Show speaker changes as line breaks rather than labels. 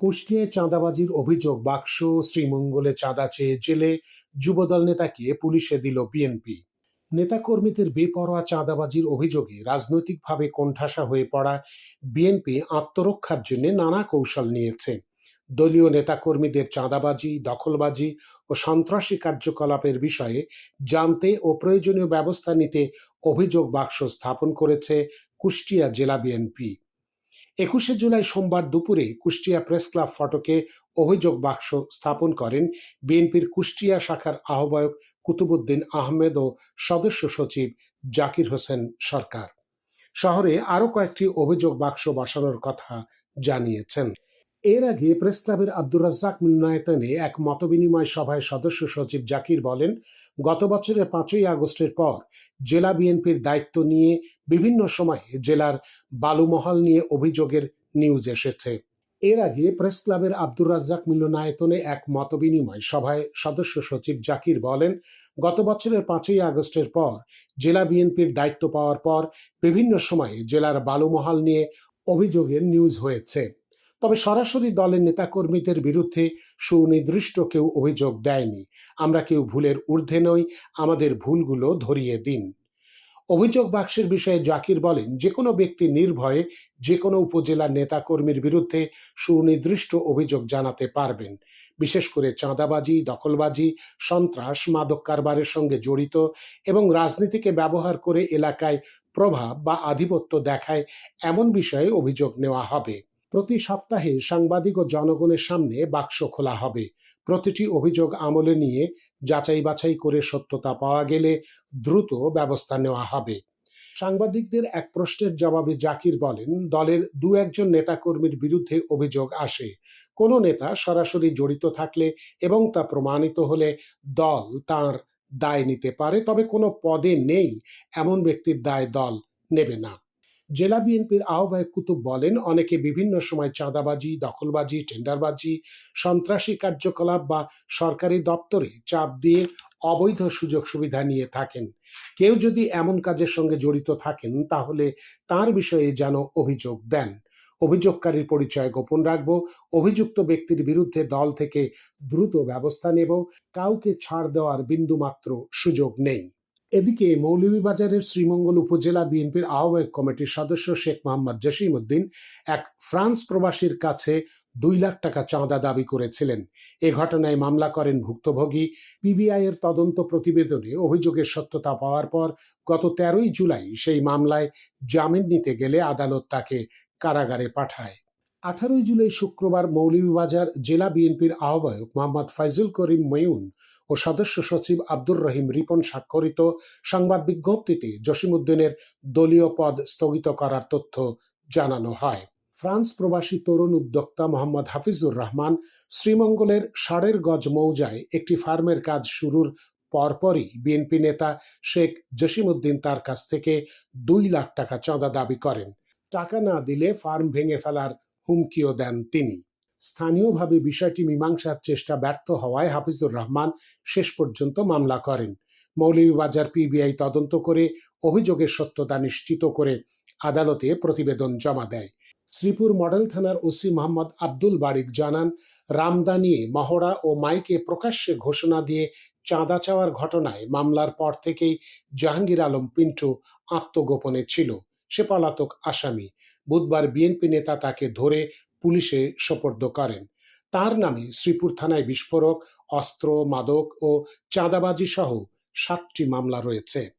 কুষ্টিয়ায় চাঁদাবাজির অভিযোগ, বাক্স শ্রীমঙ্গলে চাঁদা চেয়ে জেলে যুবদল নেতাকে পুলিশে দিল বিএনপি। নেতাকর্মীদের বেপরোয়া চাঁদাবাজির অভিযোগে রাজনৈতিকভাবে কোণঠাসা হয়ে পড়া বিএনপি আত্মরক্ষার জন্য নানা কৌশল নিয়েছে। দলীয় নেতাকর্মীদের চাঁদাবাজি, দখলবাজি ও সন্ত্রাসী কার্যকলাপের বিষয়ে জানতে ও প্রয়োজনীয় ব্যবস্থা নিতে অভিযোগ বাক্স স্থাপন করেছে কুষ্টিয়া জেলা বিএনপি। একুশে জুলাই সোমবার দুপুরে কুষ্টিয়া প্রেস ক্লাব ফটকে অভিযোগ বাক্স স্থাপন করেন বিএনপির কুষ্টিয়া শাখার আহ্বায়ক কুতুবুদ্দিন আহমেদ ও সদস্য সচিব জাকির হোসেন সরকার। শহরে আরও কয়েকটি অভিযোগ বাক্স বসানোর কথা জানিয়েছেন। এর আগে প্রেস ক্লাবের আব্দুর রাজ্জাক মিলনায়তনে এক মতবিনিময় সভায় সদস্য সচিব জাকির বলেন, গত বছরের পাঁচই আগস্টের পর জেলা বিএনপির দায়িত্ব নিয়ে বিভিন্ন সময়ে জেলার বালুমহল নিয়ে অভিযোগের নিউজ এসেছে। এর আগে প্রেস ক্লাবের আব্দুর রাজ্জাক মিলনায়তনে এক মতবিনিময় সভায় সদস্য সচিব জাকির বলেন, গত বছরের পাঁচই আগস্টের পর জেলা বিএনপির দায়িত্ব পাওয়ার পর বিভিন্ন সময়ে জেলার বালুমহল নিয়ে অভিযোগের নিউজ হয়েছে। তবে সরাসরি দলের নেতাকর্মীদের বিরুদ্ধে সুনির্দিষ্ট কেউ অভিযোগ দেয়নি। আমরা কেউ ভুলের ঊর্ধ্বে নই, আমাদের ভুলগুলো ধরিয়ে দিন। অভিযোগ বাক্সের বিষয়ে জাকির বলেন যে কোনো ব্যক্তি নির্ভয়ে যে কোনো উপজেলার নেতাকর্মীর বিরুদ্ধে সুনির্দিষ্ট অভিযোগ জানাতে পারবেন। বিশেষ করে চাঁদাবাজি, দখলবাজি, সন্ত্রাস, মাদক কারবারের সঙ্গে জড়িত এবং রাজনীতিকে ব্যবহার করে এলাকায় প্রভাব বা আধিপত্য দেখায় এমন বিষয়ে অভিযোগ নেওয়া হবে। প্রতি সপ্তাহে সাংবাদিক ও জনগণের সামনে বাক্স খোলা হবে। প্রতিটি অভিযোগ আমলে নিয়ে যাচাই বাছাই করে সত্যতা পাওয়া গেলে দ্রুত ব্যবস্থা নেওয়া হবে। সাংবাদিকদের এক প্রশ্নের জবাবে জাকির বলেন, দলের দু একজন নেতাকর্মীর বিরুদ্ধে অভিযোগ আসে। কোনো নেতা সরাসরি জড়িত থাকলে এবং তা প্রমাণিত হলে দল তার দায় নিতে পারে, তবে কোনো পদে নেই, এমন ব্যক্তির দায় দল নেবে না। জেলা বিএনপির আহ্বায়ক কুতুব বলেন, অনেকে বিভিন্ন সময় চাঁদাবাজি, দখলবাজি, টেন্ডারবাজি, সন্ত্রাসী কার্যকলাপ বা সরকারি দপ্তরে চাপ দিয়ে অবৈধ সুযোগ সুবিধা নিয়ে থাকেন। কেউ যদি এমন কাজের সঙ্গে জড়িত থাকেন, তাহলে তার বিষয়ে যেন অভিযোগ দেন। অভিযোগকারীর পরিচয় গোপন রাখব, অভিযুক্ত ব্যক্তির বিরুদ্ধে দল থেকে দ্রুত ব্যবস্থা নেব, কাউকে ছাড় দেওয়ার বিন্দুমাত্র সুযোগ নেই। এদিকে মৌলভীবাজারের শ্রীমঙ্গল উপজেলা বিএনপির আহ্বায়ক কমিটির সদস্য শেখ মোহাম্মদ জসিম উদ্দিন এক ফ্রান্স প্রবাসীর কাছে দুই লাখ টাকা চাঁদা দাবি করেছিলেন। এ ঘটনায় মামলা করেন ভুক্তভোগী। পিবিআই এর তদন্ত প্রতিবেদনে অভিযোগের সত্যতা পাওয়ার পর গত তেরোই জুলাই সেই মামলায় জামিন নিতে গেলে আদালত তাকে কারাগারে পাঠায়। আঠারোই জুলাই শুক্রবার মৌলভীবাজার জেলা বিএনপির আহ্বায়ক মোহাম্মদ ফাইজুল করিম ময়ুন ও সদস্য সচিব আব্দুর রহিম রিপন স্বাক্ষরিত সংবাদ বিজ্ঞপ্তিতে জসিমউদ্দিনের দলীয় পদ স্থগিত করার তথ্য জানানো হয়। ফ্রান্স প্রবাসী তরুণ উদ্যোক্তা মোহাম্মদ হাফিজুর রহমান শ্রীমঙ্গলের ষাড়ের গজ মৌজায় একটি ফার্মের কাজ শুরুর পরপরই বিএনপি নেতা শেখ জসিমউদ্দিন তার কাছ থেকে দুই লাখ টাকা চাঁদা দাবি করেন। টাকা না দিলে ফার্ম ভেঙে ফেলার হুমকিও দেন তিনি। স্থানীয়ভাবে বিষয়টি মীমাংসার চেষ্টা ব্যর্থ হওয়ায় হাফিজুর রহমান শেষ পর্যন্ত মামলা করেন। মৌলভীবাজার পিবিআই তদন্ত করে অভিযোগের সত্যতা নিশ্চিত করে আদালতে প্রতিবেদন জমা দেয়। শ্রীপুর মডেল থানার ওসি মোহাম্মদ আব্দুল বারিক জানান রামদানিয়ে মহড়া ও মাইকে প্রকাশ্যে ঘোষণা দিয়ে চাঁদা চাওয়ার ঘটনায় মামলার পর থেকেই জাহাঙ্গীর আলম পিন্টু আত্মগোপনে ছিল। সে পলাতক আসামি। বুধবার বিএনপি নেতা তাকে ধরে পুলিশে সোপর্দ করেন। তার নামে শ্রীপুর থানায় বিস্ফোরক, অস্ত্র, মাদক ও চাঁদাবাজি সহ সাতটি মামলা রয়েছে।